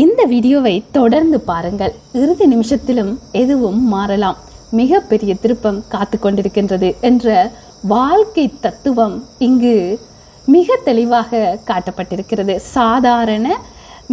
இந்த வீடியோவை தொடர்ந்து பாருங்கள். இறுதி நிமிஷத்திலும் எதுவும் மாறலாம். மிகப்பெரிய திருப்பம் காத்து கொண்டிருக்கின்றது என்ற வாழ்க்கை தத்துவம் இங்கு மிக தெளிவாக காட்டப்பட்டிருக்கிறது. சாதாரண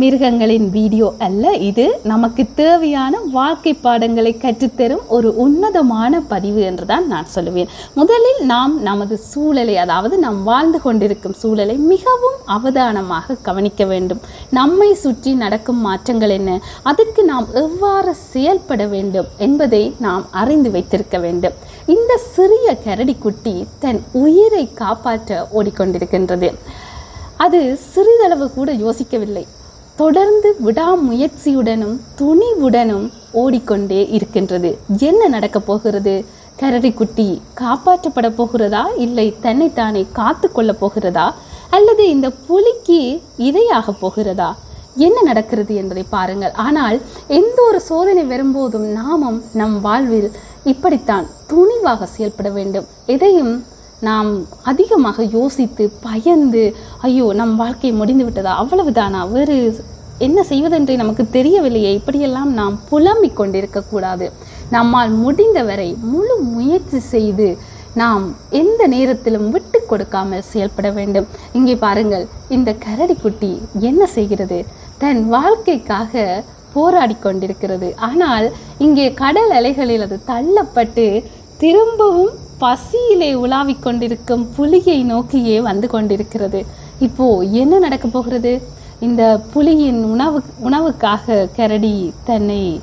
மிருகங்களின் வீடியோ அல்ல இது நமக்கு தேவையான வாழ்க்கை பாடங்களை கற்றுத்தரும் ஒரு உன்னதமான பதிவு என்றுதான் நான் சொல்லுவேன். முதலில் நாம் நமது சூழலை அதாவது நாம் வாழ்ந்து கொண்டிருக்கும் சூழலை மிகவும் அவதானமாக கவனிக்க வேண்டும். நம்மை சுற்றி நடக்கும் மாற்றங்கள் என்ன? அதற்கு நாம் எவ்வாறு செயல்பட வேண்டும் என்பதை நாம் அறிந்து வைத்திருக்க வேண்டும். இந்த சிறிய கரடிக்குட்டி தன் உயிரை காப்பாற்ற ஓடிக்கொண்டிருக்கின்றது. அது சிறிதளவு கூட யோசிக்கவில்லை. தொடர்ந்து விடாமுயற்சியுடனும் துணிவுடனும் ஓடிக்கொண்டே இருக்கின்றது. என்ன நடக்கப் போகிறது? கரடிக்குட்டி காப்பாற்றப்பட போகிறதா? இல்லை தன்னைத்தானே காத்து கொள்ளப் போகிறதா? அல்லது இந்த புலிக்கு இரையாக போகிறதா? என்ன நடக்கிறது என்பதை பாருங்கள். ஆனால் எந்த ஒரு சோதனை வரும்போதும் நாமும் நம் வாழ்வில் இப்படித்தான் துணிவாக செயல்பட வேண்டும். எதையும் நாம் அதிகமாக யோசித்து பயந்து ஐயோ நம் வாழ்க்கை முடிந்து விட்டதா அவ்வளவுதானா? வேறு என்ன செய்வதென்றே நமக்கு தெரியவில்லையே. இப்படியெல்லாம் நாம் புலம்பிக் கொண்டிருக்கக்கூடாது. நம்மால் முடிந்தவரை முழு முயற்சி செய்து நாம் எந்த நேரத்திலும் விட்டு கொடுக்காமல் செயல்பட வேண்டும். இங்கே பாருங்கள் இந்த கரடிக்குட்டி என்ன செய்கிறது? தன் வாழ்க்கைக்காக போராடி கொண்டிருக்கிறது. ஆனால் இங்கே கடல் அலைகளில் அது தள்ளப்பட்டு திரும்பவும் பசியிலே உலாவிக் கொண்டிருக்கும் புலியை நோக்கியே வந்து கொண்டிருக்கிறது. இப்போ என்ன நடக்க போகிறது? இந்த புலியின் உணவு உணவுக்காக கரடி தன்னை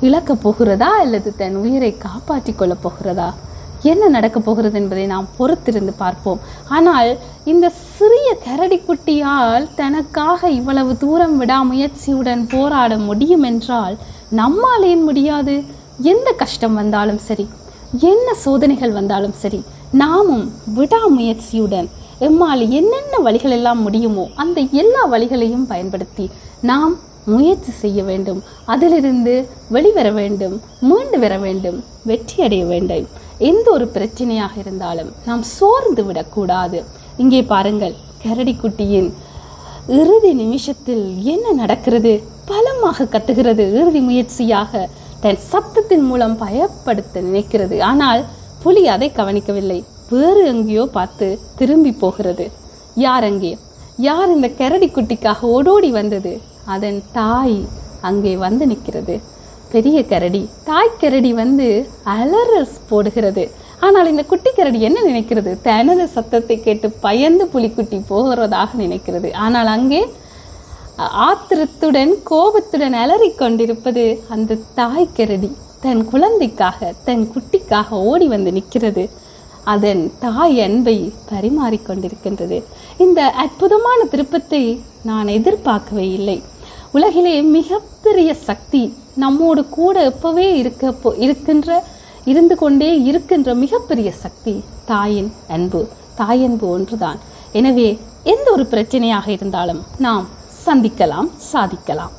இழக்கப் போகிறதா? அல்லது தன் உயிரை காப்பாற்றி கொள்ளப் போகிறதா? என்ன நடக்கப் போகிறது என்பதை நாம் பொறுத்திருந்து பார்ப்போம். ஆனால் இந்த சிறிய கரடிக்குட்டியால் தனக்காக இவ்வளவு தூரம் விடாமுயற்சியுடன் போராட முடியும் என்றால் நம்மால் ஏன் முடியாது. எந்த கஷ்டம் வந்தாலும் சரி. என்ன சோதனைகள் வந்தாலும் சரி நாமும் விடாமுயற்சியுடன் எம்மால் என்னென்ன வழிகள் எல்லாம் முடியுமோ அந்த எல்லா வழிகளையும் பயன்படுத்தி நாம் முயற்சி செய்ய வேண்டும். அதிலிருந்து வெளிவர வேண்டும் மீண்டு வர வேண்டும் வெற்றி அடைய வேண்டும். எந்த ஒரு பிரச்சனையாக இருந்தாலும் நாம் சோர்ந்து விடக்கூடாது. இங்கே பாருங்கள் கரடிக்குட்டியின் இறுதி நிமிஷத்தில் என்ன நடக்கிறது? பலமாக கத்துகிறது இறுதி முயற்சியாக தன் சத்தத்தின் மூலம் பயப்படுத்த நினைக்கிறது. ஆனால் புலி அதை கவனிக்கவில்லை. வேறு எங்கேயோ பார்த்து திரும்பி போகிறது. யார் அங்கே? யார் இந்த கரடி குட்டிக்காக ஓடோடி வந்தது? அதன் தாய் அங்கே வந்து நிற்கிறது. பெரிய கரடி? தாய் கரடி வந்து அலரஸ் போடுகிறது. ஆனால் இந்த குட்டி கரடி என்ன நினைக்கிறது? தனது சத்தத்தை கேட்டு பயந்து புலிக்குட்டி போகிறதாக நினைக்கிறது. ஆனால் அங்கே ஆத்திரத்துடன் கோபத்துடன் அலறி கொண்டிருப்பது அந்த தாய் கரடி. தன் குழந்தைக்காக தன் குட்டிக்காக ஓடி வந்து நிற்கிறது. அதன் தாய் அன்பை பரிமாறிக்கொண்டிருக்கின்றது இந்த அற்புதமான திருப்பத்தை நான் எதிர்பார்க்கவே இல்லை. உலகிலே மிகப்பெரிய சக்தி நம்மோடு கூட எப்பவே இருக்க இருக்கின்ற இருந்து கொண்டே இருக்கின்ற மிகப்பெரிய சக்தி தாயின் அன்பு. தாயன்பு ஒன்றுதான். எனவே எந்த ஒரு பிரச்சனையாக இருந்தாலும் நாம் சந்திக்கலாம் சாதிக்கலாம்.